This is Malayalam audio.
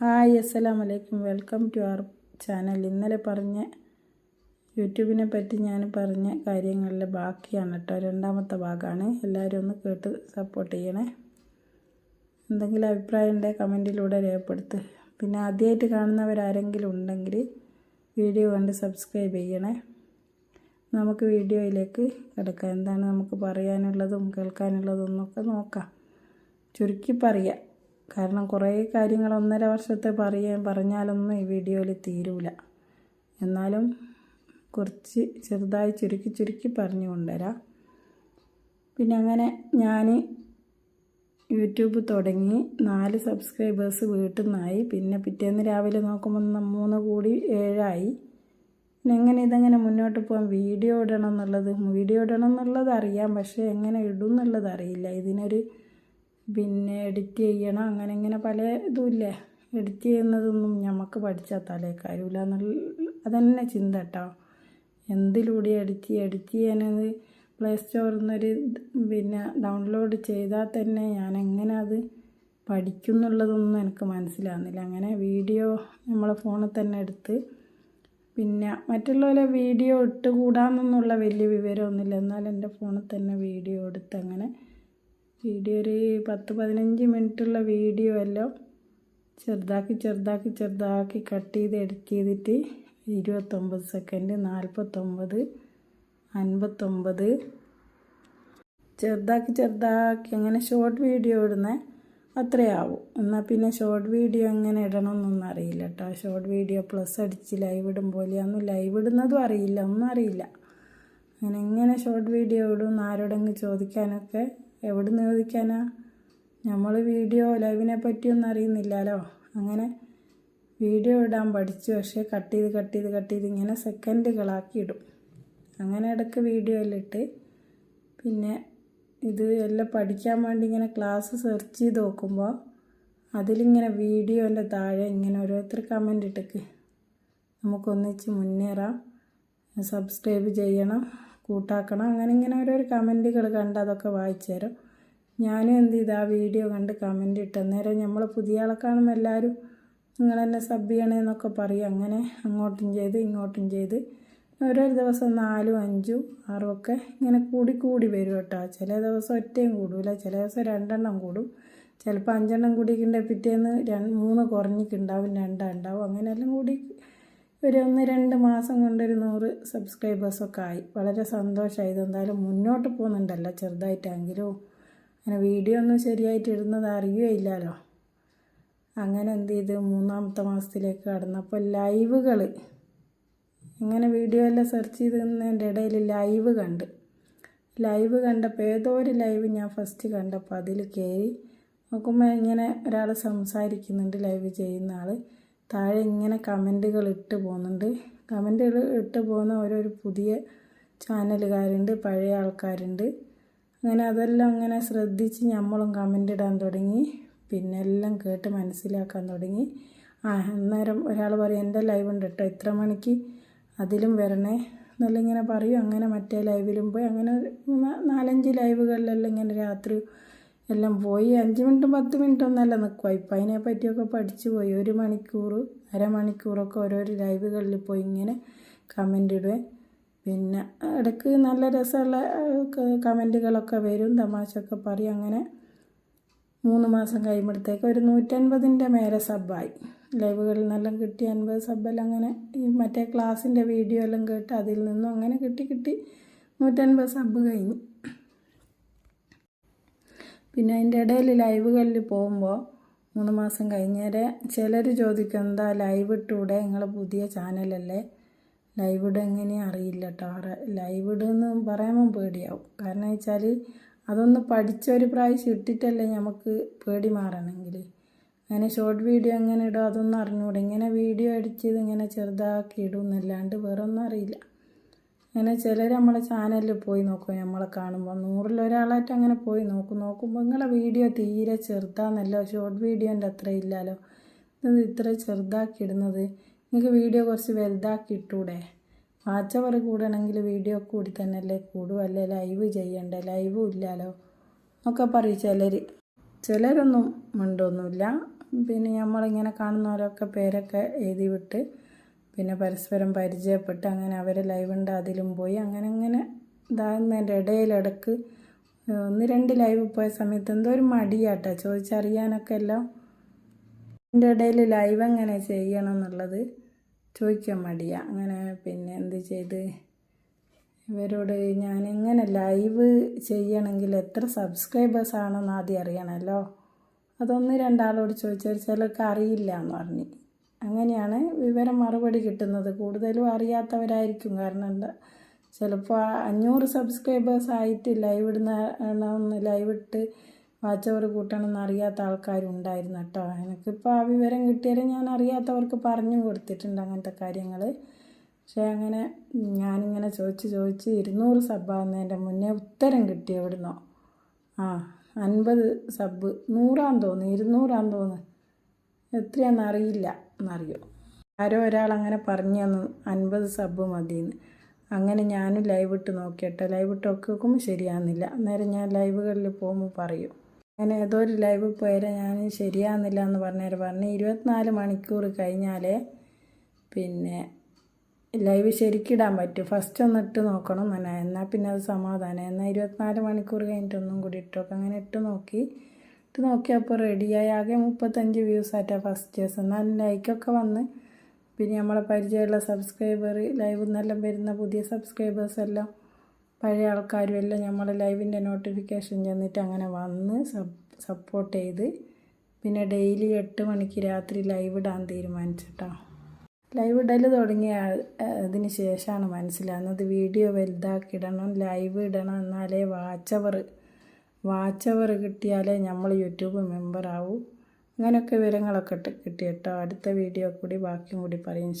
ഹായ് അസ്സലാം വലൈക്കും വെൽക്കം ടു അവർ ചാനൽ. ഇന്നലെ പറഞ്ഞ യൂട്യൂബിനെ പറ്റി ഞാൻ പറഞ്ഞ കാര്യങ്ങളിലെ ബാക്കിയാണ് കേട്ടോ. രണ്ടാമത്തെ ഭാഗമാണ്. എല്ലാവരും ഒന്ന് കേട്ട് സപ്പോർട്ട് ചെയ്യണേ. എന്തെങ്കിലും അഭിപ്രായം ഉണ്ടെങ്കിൽ കമന്റിലൂടെ രേഖപ്പെടുത്ത്. പിന്നെ ആദ്യമായിട്ട് കാണുന്നവരാരെങ്കിലും ഉണ്ടെങ്കിൽ വീഡിയോ കണ്ട് സബ്സ്ക്രൈബ് ചെയ്യണേ. നമുക്ക് വീഡിയോയിലേക്ക് കിടക്കാം. എന്താണ് നമുക്ക് പറയാനുള്ളതും കേൾക്കാനുള്ളതും എന്നൊക്കെ നോക്കാം. ചുരുക്കി പറയാം. കാരണം കുറേ കാര്യങ്ങൾ ഒന്നര വർഷത്തെ പറയാൻ പറഞ്ഞാലൊന്നും ഈ വീഡിയോയിൽ തീരൂല. എന്നാലും കുറച്ച് ചെറുതായി ചുരുക്കി ചുരുക്കി പറഞ്ഞു കൊണ്ടുവരാം. പിന്നെ അങ്ങനെ ഞാൻ യൂട്യൂബ് തുടങ്ങി. നാല് സബ്സ്ക്രൈബേഴ്സ് വീട്ടിൽ നിന്നായി. പിന്നെ പിറ്റേന്ന് രാവിലെ നോക്കുമ്പോൾ മൂന്ന് കൂടി ഏഴായി. പിന്നെ എങ്ങനെ ഇതെങ്ങനെ മുന്നോട്ട് പോകാം വീഡിയോ ഇടണം എന്നുള്ളത് വീഡിയോ ഇടണം എന്നുള്ളത് അറിയാം. പക്ഷേ എങ്ങനെ ഇടും എന്നുള്ളത് അറിയില്ല. ഇതിനൊരു പിന്നെ എഡിറ്റ് ചെയ്യണം. അങ്ങനെ ഇങ്ങനെ പല ഇതുമില്ലേ? എഡിറ്റ് ചെയ്യുന്നതൊന്നും നമുക്ക് പഠിച്ചാൽ തലേ കാര്യമില്ല എന്നുള്ള അതന്നെ ചിന്ത കേട്ടോ എന്തിലൂടെ എഡിറ്റ് ചെയ്യുക എഡിറ്റ് ചെയ്യാനത് പ്ലേ സ്റ്റോറിൽ നിന്നൊരു പിന്നെ ഡൗൺലോഡ് ചെയ്താൽ തന്നെ ഞാൻ എങ്ങനെ അത് പഠിക്കും എന്നുള്ളതൊന്നും എനിക്ക് മനസ്സിലാകുന്നില്ല അങ്ങനെ വീഡിയോ നമ്മളെ ഫോണിൽ തന്നെ എടുത്ത് പിന്നെ മറ്റുള്ളവരെ വീഡിയോ ഇട്ടുകൂടാമെന്നുള്ള വലിയ വിവരമൊന്നുമില്ല. എന്നാൽ എന്റെ ഫോണിൽ തന്നെ വീഡിയോ എടുത്ത് അങ്ങനെ വീഡിയോ ഒരു പത്ത് പതിനഞ്ച് മിനിറ്റുള്ള വീഡിയോ എല്ലാം ചെറുതാക്കി ചെറുതാക്കി ചെറുതാക്കി കട്ട് ചെയ്ത് എഡിറ്റ് ചെയ്തിട്ട് ഇരുപത്തൊമ്പത് സെക്കൻഡ് നാൽപ്പത്തൊമ്പത് അൻപത്തൊമ്പത്. ചെറുതാക്കി ചെറുതാക്കി അങ്ങനെ ഷോർട്ട് വീഡിയോ ഇടുന്ന അത്രയാവും എന്നാൽ പിന്നെ ഷോർട്ട് വീഡിയോ എങ്ങനെ ഇടണമെന്നൊന്നും അറിയില്ല കേട്ടോ ഷോർട്ട് വീഡിയോ പ്ലസ് അടിച്ച് ലൈവ് ഇടും പോലെയൊന്നും ലൈവ് ഇടുന്നതും അറിയില്ല ഒന്നും അറിയില്ല. അങ്ങനെ എങ്ങനെ ഷോർട്ട് വീഡിയോ ഇടും ആരോടെങ്കിലും ചോദിക്കാനൊക്കെ എവിടെ നിന്ന് ചോദിക്കാനാ നമ്മൾ വീഡിയോ ലൈവിനെ പറ്റിയൊന്നും അറിയുന്നില്ലല്ലോ. അങ്ങനെ വീഡിയോ ഇടാൻ പഠിച്ചു. പക്ഷേ കട്ട് ചെയ്ത് കട്ട് ചെയ്ത് കട്ട് ചെയ്ത് ഇങ്ങനെ സെക്കൻഡുകളാക്കി ഇടും. അങ്ങനെ ഇടയ്ക്ക് വീഡിയോയിലിട്ട് പിന്നെ ഇത് എല്ലാം പഠിക്കാൻ വേണ്ടി ഇങ്ങനെ ക്ലാസ് സെർച്ച് ചെയ്ത് നോക്കുമ്പോൾ അതിലിങ്ങനെ വീഡിയോന്റെ താഴെ ഇങ്ങനെ ഓരോരുത്തർ കമന്റ് ഇട്ടേക്ക്. നമുക്കൊന്നിച്ച് മുന്നേറാം. സബ്സ്ക്രൈബ് ചെയ്യണം. കൂട്ടാക്കണം. അങ്ങനെ ഇങ്ങനെ ഓരോരോ കമന്റുകൾ കണ്ട് അതൊക്കെ വായിച്ചു തരും. ഞാനും എന്ത് ചെയ്ത്? ആ വീഡിയോ കണ്ട് കമന്റ് ഇട്ട് അന്നേരം നമ്മൾ പുതിയ ആളെ കാണുമ്പോൾ എല്ലാവരും നിങ്ങൾ എന്നെ സബ് ചെയ്യണമെന്നൊക്കെ പറയും. അങ്ങനെ അങ്ങോട്ടും ചെയ്ത് ഇങ്ങോട്ടും ചെയ്ത്. ഓരോ ദിവസം നാലും അഞ്ചും ആറും ഒക്കെ ഇങ്ങനെ കൂടി കൂടി വരും കേട്ടോ. ചില ദിവസം ഒറ്റയും കൂടില്ല ചില ദിവസം രണ്ടെണ്ണം കൂടും. ചിലപ്പോൾ അഞ്ചെണ്ണം കൂടിയിട്ടുണ്ടെങ്കിൽ പിറ്റേന്ന് രണ്ട് മൂന്ന് കുറഞ്ഞിട്ടുണ്ടാവും രണ്ടാണ്ടാവും അങ്ങനെയെല്ലാം കൂടി ഒരു ഒന്ന് രണ്ട് മാസം കൊണ്ടൊരു നൂറ് സബ്സ്ക്രൈബേഴ്സൊക്കെ ആയി. വളരെ സന്തോഷമായി ഇതെന്തായാലും മുന്നോട്ട് പോകുന്നുണ്ടല്ലോ ചെറുതായിട്ടെങ്കിലും അങ്ങനെ വീഡിയോ ഒന്നും ശരിയായിട്ട് ഇടുന്നത് അറിയുകയില്ലല്ലോ. അങ്ങനെ എന്ത് ചെയ്ത് മൂന്നാമത്തെ മാസത്തിലേക്ക് കടന്നപ്പോൾ ലൈവുകൾ ഇങ്ങനെ വീഡിയോ എല്ലാം സെർച്ച് ചെയ്തതിന്റെ ഇടയിൽ ലൈവ് കണ്ട്. ലൈവ് കണ്ടപ്പോൾ ഏതോ ഒരു ലൈവ് ഞാൻ ഫസ്റ്റ് കണ്ടപ്പോൾ അതിൽ കയറി. നോക്കുമ്പോൾ ഇങ്ങനെ ഒരാൾ സംസാരിക്കുന്നുണ്ട് ലൈവ് ചെയ്യുന്ന ആൾ. താഴെ ഇങ്ങനെ കമന്റുകൾ ഇട്ട് പോകുന്നുണ്ട്. കമന്റുകൾ ഇട്ട് പോകുന്ന ഓരോരു പുതിയ ചാനലുകാരുണ്ട് പഴയ ആൾക്കാരുണ്ട്. അങ്ങനെ അതെല്ലാം അങ്ങനെ ശ്രദ്ധിച്ച് നമ്മളും കമന്റ് ഇടാൻ തുടങ്ങി. പിന്നെ എല്ലാം കേട്ട് മനസ്സിലാക്കാൻ തുടങ്ങി. ആ അന്നേരം ഒരാൾ പറയും എന്റെ ലൈവ് ഉണ്ട് കേട്ടോ ഇത്ര മണിക്ക് അതിലും വരണേ. എന്നെല്ലാം ഇങ്ങനെ പറയും. അങ്ങനെ മറ്റേ ലൈവിലും പോയി. അങ്ങനെ നാലഞ്ച് ലൈവുകളിലെല്ലാം ഇങ്ങനെ രാത്രി എല്ലാം പോയി. അഞ്ച് മിനിറ്റും പത്ത് മിനിറ്റും ഒന്നല്ല നിൽക്കുക ഇപ്പം അതിനെ പറ്റിയൊക്കെ പഠിച്ചു പോയി. ഒരു മണിക്കൂർ അരമണിക്കൂറൊക്കെ ഓരോരോ ലൈവുകളിൽ പോയി ഇങ്ങനെ കമന്റ് ഇടുവേ. പിന്നെ ഇടയ്ക്ക് നല്ല രസമുള്ള കമന്റുകളൊക്കെ വരും. തമാശയൊക്കെ പറയും. അങ്ങനെ മൂന്ന് മാസം കഴിയുമ്പോഴത്തേക്ക് ഒരു നൂറ്റൻപതിന്റെ മേലെ സബ്ബായി. ലൈവുകളിൽ നിന്നെല്ലാം കിട്ടി അൻപത് സബ്ബെല്ലാം അങ്ങനെ ഈ മറ്റേ ക്ലാസ്സിന്റെ വീഡിയോ എല്ലാം കേട്ട് അതിൽ നിന്നും അങ്ങനെ കിട്ടി കിട്ടി. നൂറ്റൻപത് സബ്ബ് കഴിഞ്ഞു. പിന്നെ അതിന്റെ ഇടയിൽ ലൈവുകളിൽ പോകുമ്പോൾ മൂന്ന് മാസം കഴിഞ്ഞേരെ ചിലർ ചോദിക്കും എന്താ ലൈവ് ഇട്ടൂടെ? നിങ്ങൾ പുതിയ ചാനലല്ലേ? ലൈവ് ഇട എങ്ങനെയും? അറിയില്ല കേട്ടോ ലൈവ് ഇടുന്ന് പറയുമ്പോൾ പേടിയാവും. കാരണം വെച്ചാൽ അതൊന്ന് പഠിച്ച ഒരു പ്രാവശ്യം ഇട്ടിട്ടല്ലേ നമുക്ക് പേടി മാറണമെങ്കിൽ. അങ്ങനെ ഷോർട്ട് വീഡിയോ എങ്ങനെ ഇടും അതൊന്നും അറിഞ്ഞൂടെ. ഇങ്ങനെ വീഡിയോ അടിച്ചത് ഇങ്ങനെ ചെറുതാക്കി ഇടും എന്നല്ലാണ്ട് വേറൊന്നും അറിയില്ല. അങ്ങനെ ചിലർ നമ്മളെ ചാനലിൽ പോയി നോക്കും നമ്മളെ കാണുമ്പോൾ നൂറിലൊരാളായിട്ട് അങ്ങനെ പോയി നോക്കും. നോക്കുമ്പോൾ നിങ്ങളെ വീഡിയോ തീരെ ചെറുതാന്നല്ലോ. ഷോർട്ട് വീഡിയോന്റെ അത്ര ഇല്ലല്ലോ. ഇത് ഇത്ര ചെറുതാക്കി ഇടുന്നത്. നിങ്ങൾക്ക് വീഡിയോ കുറച്ച് വലുതാക്കി ഇട്ടൂടെ? വാച്ചവർ കൂടണമെങ്കിൽ വീഡിയോ കൂടി തന്നെയല്ലേ കൂടും അല്ലേ? ലൈവ് ചെയ്യണ്ടേ? ലൈവും ഇല്ലല്ലോ. എന്നൊക്കെ പറയും ചിലർ ചിലരൊന്നും മിണ്ടൊന്നുമില്ല. പിന്നെ നമ്മളിങ്ങനെ കാണുന്നവരൊക്കെ പേരൊക്കെ എഴുതി വിട്ട് പിന്നെ പരസ്പരം പരിചയപ്പെട്ട് അങ്ങനെ അവർ ലൈവ് ഉണ്ട് അതിലും പോയി. അങ്ങനെ അങ്ങനെ ഇതാകുന്നതിന്റെ ഇടയിലിടക്ക് ഒന്ന് രണ്ട് ലൈവ് പോയ സമയത്ത് എന്തോ ഒരു മടിയാട്ടോ. ചോദിച്ചറിയാനൊക്കെ എല്ലാം എന്റെ ഇടയിൽ ലൈവ് എങ്ങനെ ചെയ്യണം എന്നുള്ളത് ചോദിക്കാൻ മടിയാ. അങ്ങനെ പിന്നെ എന്ത് ചെയ്ത്? ഇവരോട് ഞാൻ എങ്ങനെ ലൈവ് ചെയ്യണമെങ്കിൽ എത്ര സബ്സ്ക്രൈബേഴ്സ് ആണെന്ന് ആദ്യം അറിയണമല്ലോ. അതൊന്ന് രണ്ടാളോട് ചോദിച്ചാൽ ചിലർക്ക് അറിയില്ല എന്ന് പറഞ്ഞു. അങ്ങനെയാണ് വിവരം മറുപടി കിട്ടുന്നത്. കൂടുതലും അറിയാത്തവരായിരിക്കും. കാരണം എന്താ? ചിലപ്പോൾ അഞ്ഞൂറ് സബ്സ്ക്രൈബേഴ്സ് ആയിട്ട് ലൈവ് ഇടുന്ന ലൈവ് ഇട്ട് വാച്ച് അവർ കൂട്ടണമെന്ന് അറിയാത്ത ആൾക്കാരുണ്ടായിരുന്നു കേട്ടോ. എനിക്കിപ്പോൾ ആ വിവരം കിട്ടിയാലും ഞാൻ അറിയാത്തവർക്ക് പറഞ്ഞു കൊടുത്തിട്ടുണ്ട് അങ്ങനത്തെ കാര്യങ്ങൾ പക്ഷേ അങ്ങനെ ഞാനിങ്ങനെ ചോദിച്ച് ചോദിച്ച് ഇരുന്നൂറ് സബ്ബാകുന്നതിന്റെ മുന്നേ ഉത്തരം കിട്ടി എവിടുന്നോ. ആ അൻപത് സബ്. നൂറാന്ന് തോന്നുന്നു. ഇരുന്നൂറാന്ന് തോന്നുന്നു. എത്രയാണെന്ന് അറിയില്ല എന്നറിയോ? ആരോ ഒരാൾ അങ്ങനെ പറഞ്ഞു തന്നു അൻപത് സബ് മതിയെന്ന് അങ്ങനെ ഞാനും ലൈവ് ഇട്ട് നോക്കിയട്ടെ. ലൈവ് ഇട്ട് നോക്കുമ്പോൾ ശരിയാകുന്നില്ല അന്നേരം ഞാൻ ലൈവുകളിൽ പോകുമ്പോൾ പറയും. അങ്ങനെ ഏതോ ഒരു ലൈവ് പോയാൽ ഞാൻ ശരിയാകുന്നില്ല എന്ന് പറഞ്ഞാൽ പറഞ്ഞ്. ഇരുപത്തിനാല് മണിക്കൂർ കഴിഞ്ഞാലേ പിന്നെ ലൈവ് ശരിക്കിടാൻ പറ്റും. ഫസ്റ്റ് ഒന്ന് ഇട്ട് നോക്കണം എന്നാ. എന്നാൽ പിന്നെ അത് സമാധാനം. എന്നാൽ ഇരുപത്തിനാല് മണിക്കൂർ കഴിഞ്ഞിട്ടൊന്നും കൂടി ഇട്ടു നോക്കാം. അങ്ങനെ ഇട്ട് നോക്കി. നോക്കിയപ്പോൾ റെഡിയായി. ആകെ മുപ്പത്തഞ്ച് വ്യൂസ് ആയിട്ടാണ് ഫസ്റ്റ് ദിവസം നല്ല ലൈക്കൊക്കെ വന്ന്. പിന്നെ നമ്മളെ പരിചയമുള്ള സബ്സ്ക്രൈബർ ലൈവ് നിന്നെല്ലാം വരുന്ന പുതിയ സബ്സ്ക്രൈബേഴ്സ് എല്ലാം പഴയ ആൾക്കാരും എല്ലാം നമ്മളെ ലൈവിന്റെ നോട്ടിഫിക്കേഷൻ ചെന്നിട്ട് അങ്ങനെ വന്ന് സപ്പോർട്ട് ചെയ്ത്. പിന്നെ ഡെയിലി എട്ട് മണിക്ക് രാത്രി ലൈവ് ഇടാൻ തീരുമാനിച്ചിട്ടോ. ലൈവ് ഇടൽ തുടങ്ങിയ അതിന് ശേഷമാണ് മനസ്സിലാകുന്നത് വീഡിയോ വലുതാക്കി ഇടണം ലൈവ് ഇടണം എന്നാലേ വാച്ച് അവർ വാച്ച് അവർ കിട്ടിയാലേ നമ്മൾ യൂട്യൂബ് മെമ്പർ ആവൂ അങ്ങനെയൊക്കെ വിവരങ്ങളൊക്കെ കിട്ടി കേട്ടോ അടുത്ത വീഡിയോ കൂടി ബാക്കിയും കൂടി പറയും